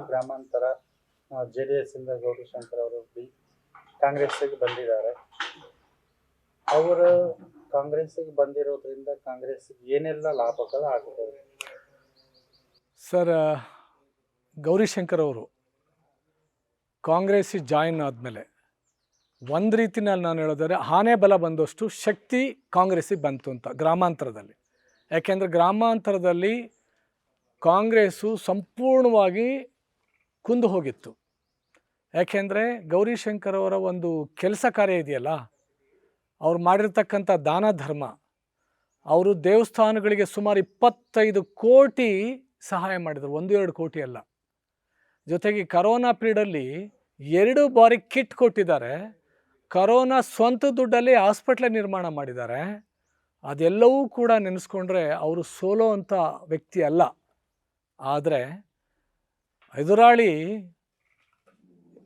ಬೆಂಗಳೂರು ಗ್ರಾಮಾಂತರ J D S ಇಂದ ಗೌರಿಶಂಕರ್ ಅವರು ಬಿ ಕಾಂಗ್ರೆಸ್ಸಿಗೆ ಬಂದಿದ್ದಾರೆ. ಅವರು ಕಾಂಗ್ರೆಸ್ಸಿಗೆ ಬಂದಿರೋದ್ರಿಂದ ಕಾಂಗ್ರೆಸ್ಸಿಗೆ ಏನೆಲ್ಲ ಲಾಭಗಳು ಆಗ್ತವೆ? ಸರ್ ಗೌರಿಶಂಕರ್ ಅವರು ಕಾಂಗ್ರೆಸ್ಸಿಗೆ ಜಾಯಿನ್ ಆದಮೇಲೆ ಒಂದು ರೀತಿನಲ್ಲಿ ನಾನು ಹೇಳೋದಾದ್ರೆ ಆನೆ ಬಲ ಬಂದಷ್ಟು ಶಕ್ತಿ ಕಾಂಗ್ರೆಸ್ಸಿಗೆ ಬಂತು ಅಂತ ಗ್ರಾಮಾಂತರದಲ್ಲಿ. ಯಾಕೆಂದರೆ ಗ್ರಾಮಾಂತರದಲ್ಲಿ ಕಾಂಗ್ರೆಸ್ಸು ಸಂಪೂರ್ಣವಾಗಿ ಕುಂದು ಹೋಗಿತ್ತು. ಯಾಕೆಂದರೆ ಗೌರಿಶಂಕರ್ ಅವರ ಒಂದು ಕೆಲಸ ಕಾರ್ಯ ಇದೆಯಲ್ಲ, ಅವ್ರು ಮಾಡಿರ್ತಕ್ಕಂಥ ದಾನ ಧರ್ಮ, ಅವರು ದೇವಸ್ಥಾನಗಳಿಗೆ ಸುಮಾರು ಇಪ್ಪತ್ತೈದು ಕೋಟಿ ಸಹಾಯ ಮಾಡಿದರು, ಒಂದು ಎರಡು ಕೋಟಿ ಅಲ್ಲ. ಜೊತೆಗೆ ಕರೋನಾ ಪೀರಿಯಡಲ್ಲಿ ಎರಡು ಬಾರಿ ಕಿಟ್ ಕೊಟ್ಟಿದ್ದಾರೆ. ಕರೋನಾ ಸ್ವಂತ ದುಡ್ಡಲ್ಲಿ ಹಾಸ್ಪಿಟ್ಲ ನಿರ್ಮಾಣ ಮಾಡಿದ್ದಾರೆ. ಅದೆಲ್ಲವೂ ಕೂಡ ನೆನೆಸ್ಕೊಂಡ್ರೆ ಅವರು ಸೋಲೋ ಅಂಥ ವ್ಯಕ್ತಿ ಅಲ್ಲ. ಆದರೆ ಎದುರಾಳಿ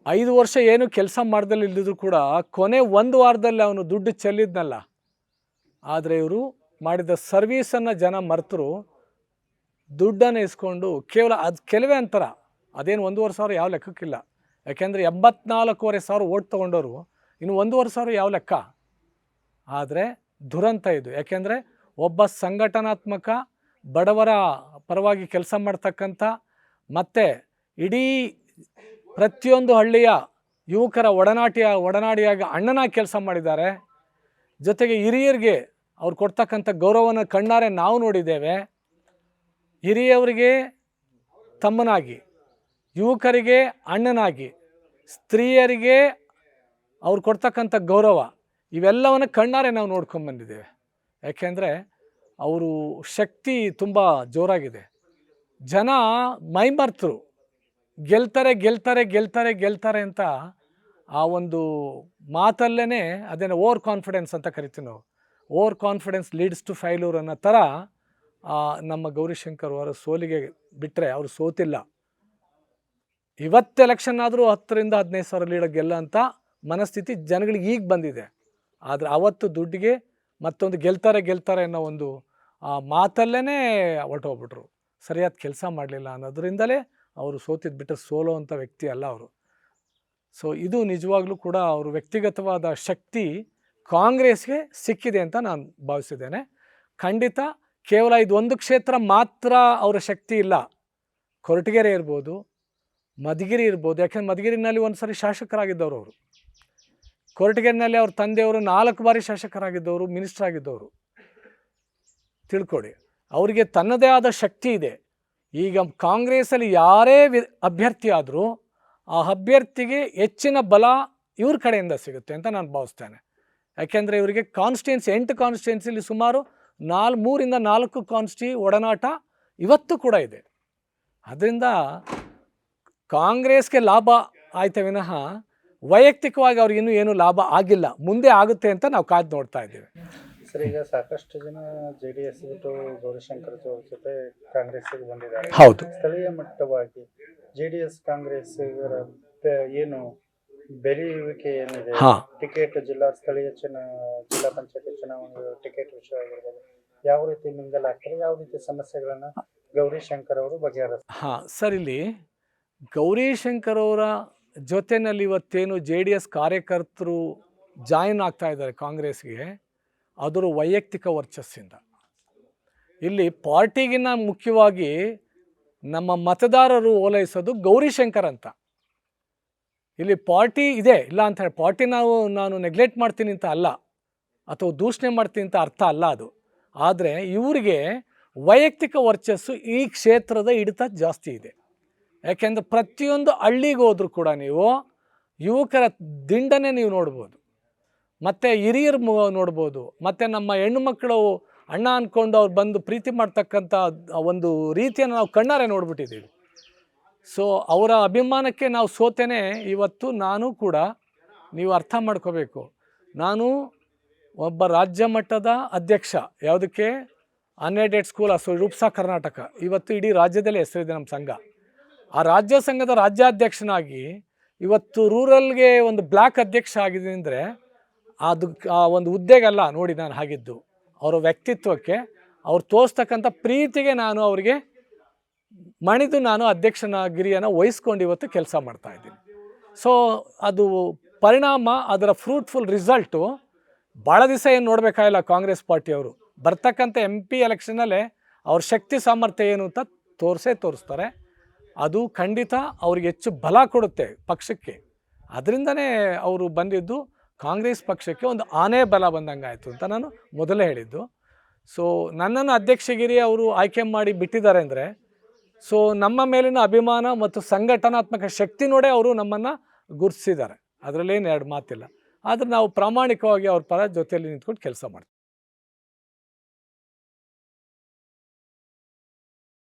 ಐದು ವರ್ಷ ಏನು ಕೆಲಸ ಮಾಡ್ದಲ್ಲಿ ಇಲ್ಲದಿದ್ರು ಕೂಡ ಕೊನೆ ಒಂದು ವಾರದಲ್ಲಿ ಅವನು ದುಡ್ಡು ಚೆಲ್ಲಿದ್ನಲ್ಲ. ಆದರೆ ಇವರು ಮಾಡಿದ ಸರ್ವೀಸನ್ನು ಜನ ಮರೆತರು. ದುಡ್ಡನ್ನು ಇಸ್ಕೊಂಡು ಕೇವಲ ಅದು ಕೆಲವೇ ಅಂತರ. ಅದೇನು ಒಂದೂವರೆ ಸಾವಿರ ಯಾವ ಲೆಕ್ಕಕ್ಕಿಲ್ಲ. ಯಾಕೆಂದರೆ ಎಂಬತ್ನಾಲ್ಕೂವರೆ ಸಾವಿರ ಓಟ್ ತೊಗೊಂಡವರು ಇನ್ನು ಒಂದೂವರೆ ಸಾವಿರ ಯಾವ ಲೆಕ್ಕ? ಆದರೆ ದುರಂತ ಇದು. ಯಾಕೆಂದರೆ ಒಬ್ಬ ಸಂಘಟನಾತ್ಮಕ ಬಡವರ ಪರವಾಗಿ ಕೆಲಸ ಮಾಡ್ತಕ್ಕಂಥ ಮತ್ತು ಇಡೀ ಪ್ರತಿಯೊಂದು ಹಳ್ಳಿಯ ಯುವಕರ ಒಡನಾಟಿಯ, ಒಡನಾಡಿಯಾಗಿ ಅಣ್ಣನಾಗಿ ಕೆಲಸ ಮಾಡಿದ್ದಾರೆ. ಜೊತೆಗೆ ಹಿರಿಯರಿಗೆ ಅವ್ರು ಕೊಡ್ತಕ್ಕಂಥ ಗೌರವನ ಕಣ್ಣಾರೆ ನಾವು ನೋಡಿದ್ದೇವೆ. ಹಿರಿಯವರಿಗೆ, ತಮ್ಮನಾಗಿ, ಯುವಕರಿಗೆ, ಅಣ್ಣನಾಗಿ, ಸ್ತ್ರೀಯರಿಗೆ ಅವ್ರು ಕೊಡ್ತಕ್ಕಂಥ ಗೌರವ ಇವೆಲ್ಲವನ್ನು ಕಣ್ಣಾರೆ ನಾವು ನೋಡ್ಕೊಂಬಂದಿದ್ದೇವೆ ಯಾಕೆಂದರೆ ಅವರು ಶಕ್ತಿ ತುಂಬ ಜೋರಾಗಿದೆ. ಜನ ಮೈಮರ್ತರು. ಗೆಲ್ತಾರೆ ಗೆಲ್ತಾರೆ ಗೆಲ್ತಾರೆ ಗೆಲ್ತಾರೆ ಅಂತ ಆ ಒಂದು ಮಾತಲ್ಲೇ ಅದೇನೋ ಓವರ್ ಕಾನ್ಫಿಡೆನ್ಸ್ ಅಂತ ಕರಿತೀವಿ ನಾವು. Over confidence leads to failure ಅನ್ನೋ ಥರ ನಮ್ಮ ಗೌರಿಶಂಕರ್ ಅವರ ಸೋಲಿಗೆ ಬಿಟ್ಟರೆ ಅವರು ಸೋತಿಲ್ಲ. ಇವತ್ತು ಎಲೆಕ್ಷನ್ ಆದರೂ ಹತ್ತರಿಂದ ಹದಿನೈದು ಸಾವಿರ ಲೀಡ ಗೆಲ್ಲ ಅಂತ ಮನಸ್ಥಿತಿ ಜನಗಳಿಗೆ ಈಗ ಬಂದಿದೆ. ಆದರೆ ಅವತ್ತು ದುಡ್ಡಿಗೆ ಮತ್ತೊಂದು ಗೆಲ್ತಾರೆ ಗೆಲ್ತಾರೆ ಅನ್ನೋ ಒಂದು ಮಾತಲ್ಲೇ ಹೊರಟೋಗ್ಬಿಟ್ರು. ಸರಿಯಾದ ಕೆಲಸ ಮಾಡಲಿಲ್ಲ ಅನ್ನೋದ್ರಿಂದಲೇ ಅವರು ಸೋತಿದ್ದು ಬಿಟ್ಟರೆ ಸೋಲೋ ಅಂಥ ವ್ಯಕ್ತಿ ಅಲ್ಲ ಅವರು. ಸೊ ಇದು ನಿಜವಾಗ್ಲೂ ಕೂಡ ಅವರು ವ್ಯಕ್ತಿಗತವಾದ ಶಕ್ತಿ ಕಾಂಗ್ರೆಸ್ಗೆ ಸಿಕ್ಕಿದೆ ಅಂತ ನಾನು ಭಾವಿಸಿದ್ದೇನೆ. ಖಂಡಿತ ಕೇವಲ ಇದೊಂದು ಕ್ಷೇತ್ರ ಮಾತ್ರ ಅವರ ಶಕ್ತಿ ಇಲ್ಲ. ಕೊರಟಗೆರೆ ಇರ್ಬೋದು, ಮಧುಗಿರಿ ಇರ್ಬೋದು, ಯಾಕೆಂದ್ರೆ ಮಧುಗಿರಿನಲ್ಲಿ ಒಂದು ಸಾರಿ ಶಾಸಕರಾಗಿದ್ದವರು ಅವರು. ಕೊರಟಗೆರೆನಲ್ಲಿ ಅವ್ರ ತಂದೆಯವರು ನಾಲ್ಕು ಬಾರಿ ಶಾಸಕರಾಗಿದ್ದವರು, ಮಿನಿಸ್ಟರ್ ಆಗಿದ್ದವರು. ತಿಳ್ಕೊಡಿ ಅವರಿಗೆ ತನ್ನದೇ ಆದ ಶಕ್ತಿ ಇದೆ. ಈಗ ಕಾಂಗ್ರೆಸ್ಸಲ್ಲಿ ಯಾರೇ ವಿ, ಅಭ್ಯರ್ಥಿ ಆದರೂ ಆ ಅಭ್ಯರ್ಥಿಗೆ ಹೆಚ್ಚಿನ ಬಲ ಇವ್ರ ಕಡೆಯಿಂದ ಸಿಗುತ್ತೆ ಅಂತ ನಾನು ಭಾವಿಸ್ತೇನೆ. ಯಾಕೆಂದರೆ ಇವರಿಗೆ ಕಾನ್ಸ್ಟಿಟ್ಯೂನ್ಸಿ ಎಂಟು ಕಾನ್ಸ್ಟಿಟ್ಯೂನ್ಸಿಲಿ ಸುಮಾರು ನಾಲ್, ಮೂರಿಂದ ನಾಲ್ಕು ಕಾನ್ಸ್ಟಿ ಒಡನಾಟ ಇವತ್ತು ಕೂಡ ಇದೆ. ಅದರಿಂದ ಕಾಂಗ್ರೆಸ್ಗೆ ಲಾಭ ಆಯ್ತ ವಿನಃ ವೈಯಕ್ತಿಕವಾಗಿ ಅವ್ರಿಗೆ ಇನ್ನೂ ಏನು ಲಾಭ ಆಗಿಲ್ಲ. ಮುಂದೆ ಆಗುತ್ತೆ ಅಂತ ನಾವು ಕಾದು ನೋಡ್ತಾ ಇದ್ದೀವಿ. ಸರ್ ಈಗ ಸಾಕಷ್ಟು ಜನ ಜೆ ಡಿ ಎಸ್ ಬಿಟ್ಟು ಗೌರಿಶಂಕರ್ ಅವ್ರ ಜೊತೆ ಕಾಂಗ್ರೆಸ್ಸಿಗೆ ಬಂದಿದ್ದಾರೆ. ಹೌದು. ಸ್ಥಳೀಯ ಮಟ್ಟವಾಗಿ ಜೆ ಡಿ ಎಸ್ ಕಾಂಗ್ರೆಸ್ ಇವರ ಏನು ಬೆರೆಯುವಿಕೆ ಏನಿದೆ? ಟಿಕೆಟ್ ಜಿಲ್ಲಾ ಸ್ಥಳೀಯ ಚುನಾ ಜಿಲ್ಲಾ ಪಂಚಾಯತ್ ಚುನಾವಣೆ ಟಿಕೆಟ್ ವಿಷಯ ಆಗಿರ್ಬೋದು. ಯಾವ ರೀತಿ ಮಿಂಗಲ್ ಆಗ್ತಾರೆ ಯಾವ ರೀತಿ ಸಮಸ್ಯೆಗಳನ್ನ ಗೌರಿಶಂಕರ್ ಅವರು ಬಗೆಹರಿಸ್ತಾರೆ? ಹಾ ಸರ್ ಇಲ್ಲಿ ಗೌರಿಶಂಕರ್ ಅವರ ಜೊತೆನಲ್ಲಿ ಇವತ್ತೇನು ಜೆ ಡಿ ಎಸ್ ಕಾರ್ಯಕರ್ತರು ಜಾಯಿನ್ ಆಗ್ತಾ ಇದ್ದಾರೆ ಕಾಂಗ್ರೆಸ್ಗೆ ಅದರ ವೈಯಕ್ತಿಕ ವರ್ಚಸ್ಸಿಂದ. ಇಲ್ಲಿ ಪಾರ್ಟಿಗಿನ ಮುಖ್ಯವಾಗಿ ನಮ್ಮ ಮತದಾರರು ಓಲೈಸೋದು ಗೌರಿಶಂಕರ್ ಅಂತ. ಇಲ್ಲಿ ಪಾರ್ಟಿ ಇದೆ, ಇಲ್ಲ ಅಂತ ಹೇಳಿ, ಪಾರ್ಟಿ ನಾವು, ನಾನು ನೆಗ್ಲೆಕ್ಟ್ ಮಾಡ್ತೀನಿ ಅಂತ ಅಲ್ಲ, ಅಥವಾ ದೂಷಣೆ ಮಾಡ್ತೀನಿ ಅಂತ ಅರ್ಥ ಅಲ್ಲ ಅದು. ಆದರೆ ಇವರಿಗೆ ವೈಯಕ್ತಿಕ ವರ್ಚಸ್ಸು ಈ ಕ್ಷೇತ್ರದ ಹಿಡಿತ ಜಾಸ್ತಿ ಇದೆ. ಯಾಕೆಂದರೆ ಪ್ರತಿಯೊಂದು ಹಳ್ಳಿಗೆ ಹೋದರೂ ಕೂಡ ನೀವು, ಯುವಕರ ದಿಂಡನೆ ನೀವು ನೋಡ್ಬೋದು. ಮತ್ತು ಹಿರಿಯರು ನೋಡ್ಬೋದು. ಮತ್ತು ನಮ್ಮ ಹೆಣ್ಣು ಮಕ್ಕಳು ಅಣ್ಣ ಅಂದ್ಕೊಂಡು ಅವ್ರು ಬಂದು ಪ್ರೀತಿ ಮಾಡ್ತಕ್ಕಂಥ ಒಂದು ರೀತಿಯನ್ನು ನಾವು ಕಣ್ಣಾರೆ ನೋಡ್ಬಿಟ್ಟಿದ್ದೀವಿ. ಸೊ ಅವರ ಅಭಿಮಾನಕ್ಕೆ ನಾವು ಸೋತೇನೆ. ಇವತ್ತು ನಾನು ಕೂಡ ನೀವು ಅರ್ಥ ಮಾಡ್ಕೋಬೇಕು. ನಾನು ಒಬ್ಬ ರಾಜ್ಯ ಮಟ್ಟದ ಅಧ್ಯಕ್ಷ. ಯಾವುದಕ್ಕೆ? ಅನ್ಎಡೆಡ್ ಸ್ಕೂಲ್ ಅಸೋ ರೂಪ್ಸಾ ಕರ್ನಾಟಕ ಇವತ್ತು ಇಡೀ ರಾಜ್ಯದಲ್ಲೇ ಹೆಸರಿದೆ ನಮ್ಮ ಸಂಘ. ಆ ರಾಜ್ಯ ಸಂಘದ ರಾಜ್ಯಾಧ್ಯಕ್ಷನಾಗಿ ಇವತ್ತು ರೂರಲ್ಗೆ ಒಂದು ಬ್ಲ್ಯಾಕ್ ಅಧ್ಯಕ್ಷ ಆಗಿದೆ ಅಂದರೆ ಅದು ಆ ಒಂದು ಹುದ್ದೆಗಲ್ಲ ನೋಡಿ ನಾನು ಹಾಗಿದ್ದು. ಅವರ ವ್ಯಕ್ತಿತ್ವಕ್ಕೆ ಅವ್ರು ತೋರಿಸ್ತಕ್ಕಂಥ ಪ್ರೀತಿಗೆ ನಾನು ಅವರಿಗೆ ಮಣಿದು ನಾನು ಅಧ್ಯಕ್ಷನ ಗಿರಿಯನ್ನು ವಹಿಸ್ಕೊಂಡು ಇವತ್ತು ಕೆಲಸ ಮಾಡ್ತಾ ಇದ್ದೀನಿ. ಸೊ ಅದು ಪರಿಣಾಮ, ಅದರ ಫ್ರೂಟ್ಫುಲ್ ರಿಸಲ್ಟು ಭಾಳ ದಿವಸ ಏನು ನೋಡಬೇಕಾಗಿಲ್ಲ ಕಾಂಗ್ರೆಸ್ ಪಾರ್ಟಿಯವರು ಬರ್ತಕ್ಕಂಥ ಎಂ ಪಿ ಎಲೆಕ್ಷನಲ್ಲೇ ಅವ್ರ ಶಕ್ತಿ ಸಾಮರ್ಥ್ಯ ಏನು ಅಂತ ತೋರಿಸೇ ತೋರಿಸ್ತಾರೆ. ಅದು ಖಂಡಿತ ಅವ್ರಿಗೆ ಹೆಚ್ಚು ಬಲ ಕೊಡುತ್ತೆ ಪಕ್ಷಕ್ಕೆ. ಅದರಿಂದನೇ ಅವರು ಬಂದಿದ್ದು. ಕಾಂಗ್ರೆಸ್ ಪಕ್ಷಕ್ಕೆ ಒಂದು ಆನೆ ಬಲ ಬಂದಂಗೆ ಆಯಿತು ಅಂತ ನಾನು ಮೊದಲೇ ಹೇಳಿದ್ದು. ಸೊ ನನ್ನನ್ನು ಅಧ್ಯಕ್ಷಗಿರಿ ಅವರು ಆಯ್ಕೆ ಮಾಡಿ ಬಿಟ್ಟಿದ್ದಾರೆ ಅಂದರೆ ಸೊ ನಮ್ಮ ಮೇಲಿನ ಅಭಿಮಾನ ಮತ್ತು ಸಂಘಟನಾತ್ಮಕ ಶಕ್ತಿ ನೋಡೇ ಅವರು ನಮ್ಮನ್ನು ಗುರುತಿಸಿದ್ದಾರೆ ಅದರಲ್ಲೇನು ಎರಡು ಮಾತಿಲ್ಲ. ಆದರೆ ನಾವು ಪ್ರಾಮಾಣಿಕವಾಗಿ ಅವ್ರ ಪರ ಜೊತೆಯಲ್ಲಿ ನಿಂತ್ಕೊಂಡು ಕೆಲಸ ಮಾಡ್ತೀವಿ.